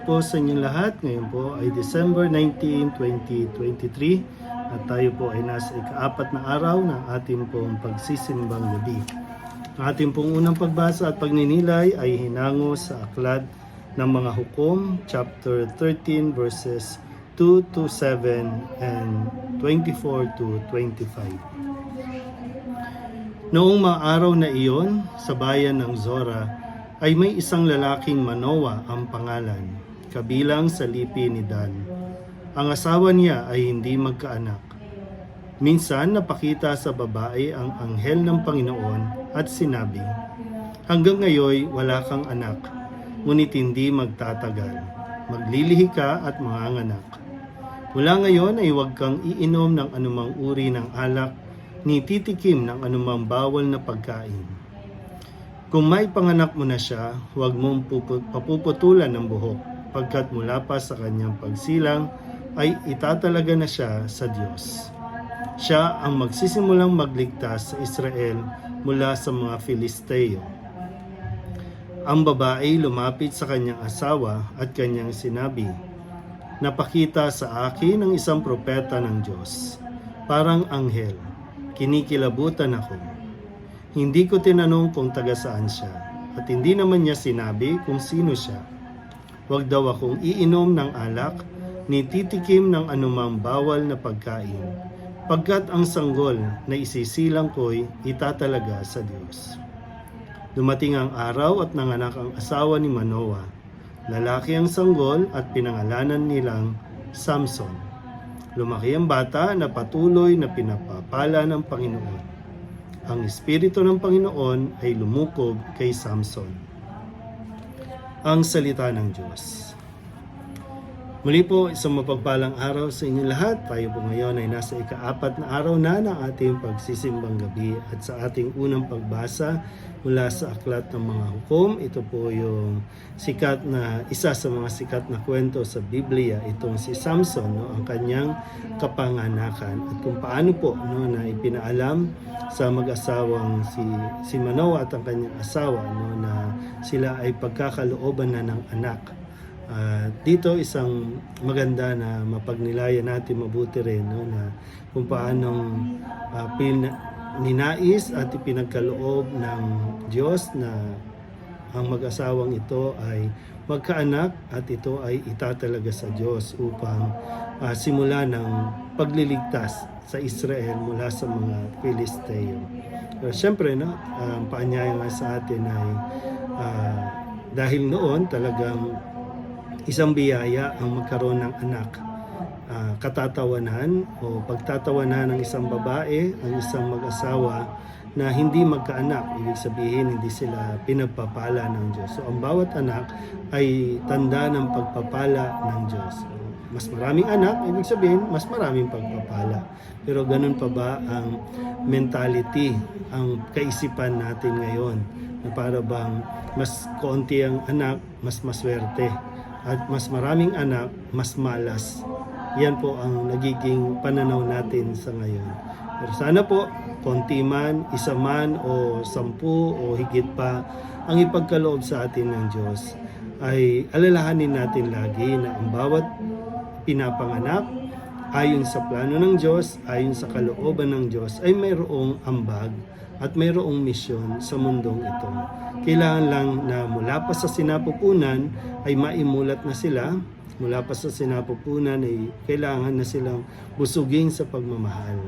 po sa inyong lahat. Ngayon po ay December 19, 2023 at tayo po ay nasa ikaapat na araw ng ating pong pagsisimbang gabi. Ang ating pong unang pagbasa at pagninilay ay hinango sa aklat ng mga hukom, chapter 13 verses 2 to 7 and 24 to 25. Noong mga araw na iyon, sa bayan ng Zora, ay may isang lalaking Manoa ang pangalan, kabilang sa lipi ni Dan. Ang asawa niya ay hindi magkaanak. Minsan napakita sa babae ang anghel ng Panginoon at sinabi, Hanggang ngayon wala kang anak, ngunit hindi magtatagal. Maglilihi ka at manganganak. Mula ngayon ay huwag kang iinom ng anumang uri ng alak ni titikim ng anumang bawal na pagkain. Kung may panganak mo na siya, huwag mong pupu- papuputulan ng buhok pagkat mula pa sa kanyang pagsilang ay itatalaga na siya sa Diyos. Siya ang magsisimulang magligtas sa Israel mula sa mga Filisteo. Ang babae lumapit sa kanyang asawa at kanyang sinabi, Napakita sa akin ang isang propeta ng Diyos, parang anghel. Kinikilabutan ako. Hindi ko tinanong kung taga saan siya, at hindi naman niya sinabi kung sino siya. Huwag daw akong iinom ng alak, ni titikim ng anumang bawal na pagkain, pagkat ang sanggol na isisilang ko'y itatalaga sa Diyos. Dumating ang araw at nanganak ang asawa ni Manoa. Lalaki ang sanggol at pinangalanan nilang Samson. Lumaki ang bata na patuloy na pinapapala ng Panginoon. Ang Espiritu ng Panginoon ay lumukob kay Samson. Ang Salita ng Diyos. Muli po, isang mapagpalang araw sa inyong lahat. Tayo po ngayon ay nasa ikaapat na araw na ng ating pagsisimbang gabi at sa ating unang pagbasa mula sa aklat ng mga hukom. Ito po yung sikat na, isa sa mga sikat na kwento sa Biblia, itong si Samson, no, ang kanyang kapanganakan at kung paano po no, na ipinaalam sa mag-asawang si, si Manoah at ang kanyang asawa no, na sila ay pagkakalooban na ng anak. Ah, dito isang maganda na mapagnilayan natin mabuti rin no, na kung paanong ah, pin, ninais at ipinagkaloob ng Diyos na ang mag-asawang ito ay magkaanak at ito ay itatalaga sa Diyos upang ah, simula ng pagliligtas sa Israel mula sa mga Filisteo. Pero siyempre, no, ang paanyaya nga sa atin ay ah, dahil noon talagang isang biyaya ang magkaroon ng anak. Ah, katatawanan o pagtatawanan ng isang babae, ang isang mag-asawa na hindi magkaanak. Ibig sabihin, hindi sila pinagpapala ng Diyos. So, ang bawat anak ay tanda ng pagpapala ng Diyos. Mas maraming anak, ibig sabihin, mas maraming pagpapala. Pero ganun pa ba ang mentality, ang kaisipan natin ngayon? Na para bang mas konti ang anak, mas maswerte at mas maraming anak, mas malas. Yan po ang nagiging pananaw natin sa ngayon. Pero sana po, konti man, isa man, o sampu, o higit pa, ang ipagkaloob sa atin ng Diyos ay alalahanin natin lagi na ang bawat pinapanganak ayon sa plano ng Diyos, ayon sa kalooban ng Diyos, ay mayroong ambag at mayroong misyon sa mundong ito. Kailangan lang na mula pa sa sinapupunan ay maimulat na sila, mula pa sa sinapupunan ay kailangan na silang busugin sa pagmamahal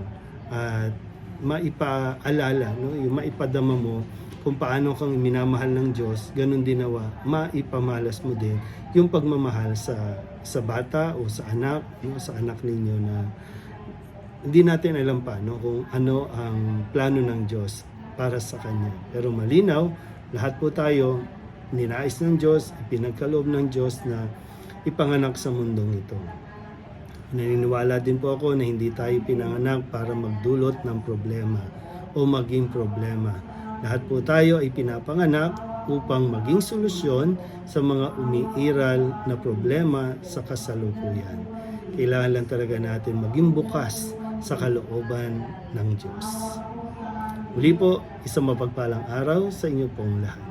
at maipaalala, no? yung maipadama mo kung paano kang minamahal ng Diyos, ganun din nawa, maipamalas mo din yung pagmamahal sa sa bata o sa anak, no? sa anak ninyo na hindi natin alam pa no, kung ano ang plano ng Diyos para sa Kanya. Pero malinaw, lahat po tayo, ninais ng Diyos, ipinagkaloob ng Diyos na ipanganak sa mundong ito. Naniniwala din po ako na hindi tayo pinanganak para magdulot ng problema o maging problema. Lahat po tayo ay pinapanganak upang maging solusyon sa mga umiiral na problema sa kasalukuyan. Kailangan lang talaga natin maging bukas sa kalooban ng Diyos. Muli po, isang mapagpalang araw sa inyo pong lahat.